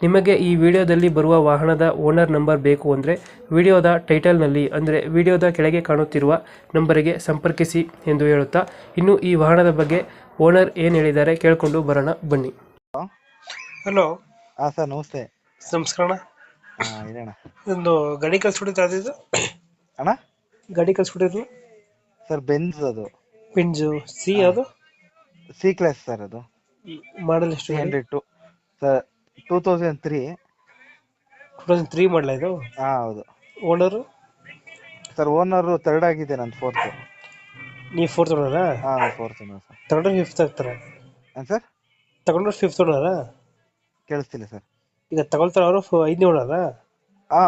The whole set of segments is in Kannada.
ನಿಮಗೆ ಈ ವಿಡಿಯೋದಲ್ಲಿ ಬರುವ ವಾಹನದ ಓನರ್ ನಂಬರ್ ಬೇಕು ಅಂದರೆ ವಿಡಿಯೋದ ಟೈಟಲ್ನಲ್ಲಿ ಅಂದರೆ ವಿಡಿಯೋದ ಕೆಳಗೆ ಕಾಣುತ್ತಿರುವ ನಂಬರಿಗೆ ಸಂಪರ್ಕಿಸಿ ಎಂದು ಹೇಳುತ್ತಾ ಇನ್ನು ಈ ವಾಹನದ ಬಗ್ಗೆ ಓನರ್ ಏನು ಹೇಳಿದ್ದಾರೆ ಕೇಳಿಕೊಂಡು ಬರೋಣ ಬನ್ನಿ. ಹಲೋ. ಹಾಂ ಸರ್ ನಮಸ್ತೆ. ನಮಸ್ಕಾರ ಹಾಂ ಒಂದು ಗಾಡಿ ಕಳ್ಸ್ಬಿಟ್ಟಿದ್ದು ಅದು ಅಣ್ಣ? ಗಾಡಿ ಕಳ್ಸ್ಬಿಟ್ಟಿದ್ರು ಸರ್ ಬೆಂಜ್ ಅದು. ಪಿಂಜು ಸಿ ಅದು? ಸಿ ಕ್ಲಾಸ್ ಸರ್ ಅದು. ಮಾಡಲ್ ಎಷ್ಟು hundred two sir two thousand three two thousand three ಮಾಡಲ ಇದು? ಹಾ ಹೌದು. ಓನರು ಸರ್ ಓನರು ಥರ್ಡ್ ಆಗಿದೆ ನನ್ನ ಫೋರ್ತ್ ನೀವು ಫೋರ್ತ್ ಓನರಾ ಹಾ ಫೋರ್ತ್ ಸರ್ ತಗೊಂಡ್ರೆ ಫಿಫ್ತ್ ಆಗ್ತಾರೆ? ಹಾಂ ಸರ್ ತಗೊಂಡ್ರೆ ಫಿಫ್ತ್ ಓನರಾ ಕೇಳಿಸ್ತಿಲ್ಲ ಸರ್ ಈಗ ತಗೊಳ್ತಾರೆ ಅವರು ಐದನೇ ಓನರಾ ಹಾ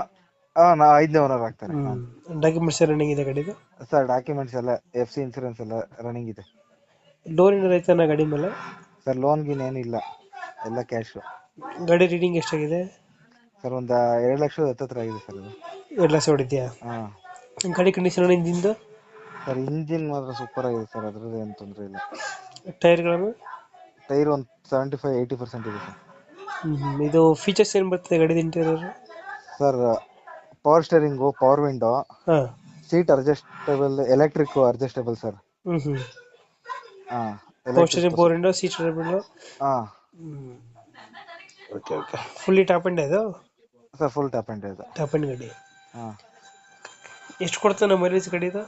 ಹಾ ನಾ ಐದನೇ ಓನರ್ ಆಗ್ತಾರೆ ಡಾಕ್ಯುಮೆಂಟ್ಸ್ ರನ್ನಿಂಗ್ ಇದೆ ಗಾಡಿದು? ಸರ್ ಡಾಕ್ಯುಮೆಂಟ್ಸ್ ಎಲ್ಲ ಎಫ್ ಸಿ ಇನ್ಸೂರೆನ್ಸ್ ಎಲ್ಲ ರನ್ನಿಂಗ್ ಇದೆ. ಲೋನ್ ಏನಾರು ಐತೆ ಗಾಡಿ ಮೇಲೆ? ಸರ್ ಲೋನ್ ಗೀನ್ ಏನಿಲ್ಲ. ಎಲ್ಲ ಕ್ಯಾಶು ಗಾಡಿ ರೀಡಿಂಗ್ ಎಷ್ಟಾಗಿದೆ? ಸರ್ ಒಂದು ಎರಡು ಲಕ್ಷದ ಹತ್ತತ್ರ ಆಗಿದೆ ಸರ್ ಎರಡು ಲಕ್ಷ ಹೊಡಿದ್ಯಾ ನಿಮ್ಮ ಗಾಡಿ ಕಂಡೀಷನ್ ಇಂಜಿನ್ದು? ಸರ್ ಇಂಜಿನ್ ಮಾತ್ರ ಸೂಪರ್ ಆಗಿದೆ ಸರ್ ಅದ್ರದ್ದು ಏನು ತೊಂದರೆ ಇಲ್ಲ. ಟೈರ್ಗಳು ಟೈರ್ ಒಂದು ಸೆವೆಂಟಿ ಫೈವ್ ಏಯ್ಟಿ ಪರ್ಸೆಂಟ್ ಇದೆ ಸರ್. ಇದು ಫೀಚರ್ಸ್ ಏನು ಬರ್ತದೆ ಗಾಡಿದ interior sir power steering power window ಹಾಂ. Seat adjustable electric adjustable sir. ಹ್ಞೂ ಹ್ಞೂ ಹಾಂ power steering power window seat adjustable ಹಾ. Okay okay fully top end ಇದು? ಸರ್ ಫುಲ್ ಟಾಪ್ ಅಂಡ್ ಇದೆ. ಟಾಪ್ ಎಂಡ್ ಗಾಡಿ. ಹಾಂ. ಎಷ್ಟು ಕೊಡ್ತಾನೆ ಮೈಲೇಜ್ ಗಾಡಿದು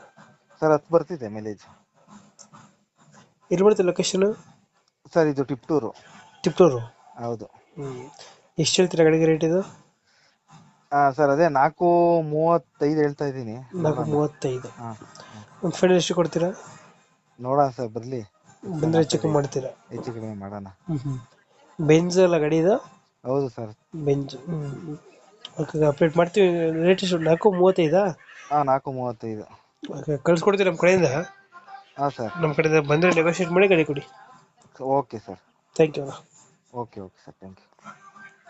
ಸರ್ ಹತ್ತು ಬರ್ತಿದೆ ಮೈಲೇಜ್ ಎಲ್ಲಿ ಬರುತ್ತೆ ಲೊಕೇಶನ್ ಸರ್ ಇದು ಟಿಪ್ಟೂರು ತಿಪ್ಟೂರು ಹೌದು. ಹ್ಞೂ ಎಷ್ಟು ಹೇಳ್ತೀರಾ ಗಾಡಿಗೆ ರೇಟ್ ಇದು? ಆ ಸರ್ ಅದೇ ನಾಲ್ಕು ಮೂವತ್ತೈದು ಹೇಳ್ತಾ ಇದ್ದೀನಿ. ನಾಲ್ಕು ಮೂವತ್ತೈದು. ಹಾ. ಒಂದು ಫೈನಲ್ ಎಷ್ಟು ಕೊಡ್ತೀರಾ? ನೋಡೋಣ ಸರ್ ಬರಲಿ. ಬಂದರೆ ಹೆಚ್ಚು ಕಮ್ಮಿ ಮಾಡ್ತೀರಾ? ಹೆಚ್ಚು ಕಡಿಮೆ ಮಾಡೋಣ. ಹ್ಞೂ ಹ್ಞೂ ಬೆಂಜ್ ಅಲ್ಲ ಗಾಡಿ ಇದು? ಹೌದು ಸರ್ ಬೆಂಜ್ ಓಕೆ ಅಪ್ಡೇಟ್ ಮಾಡ್ತೀವಿ. ರೇಟ್ ಎಷ್ಟು? ನಾಲ್ಕು ಮೂವತ್ತೈದಾ? ಹಾಂ ನಾಲ್ಕು ಮೂವತ್ತೈದು. ಓಕೆ ಕಳ್ಸ್ಕೊಡ್ತೀವಿ ನಮ್ಮ ಕಡೆಯಿಂದ? ಹಾಂ ಸರ್ ನಮ್ಮ ಕಡೆಯಿಂದ ಬಂದರೆ ನೆಗೋಷಿಯೇಟ್ ಮಾಡಿ ಗಾಡಿ ಕೊಡಿ. Okay sir thank you okay okay sir thank you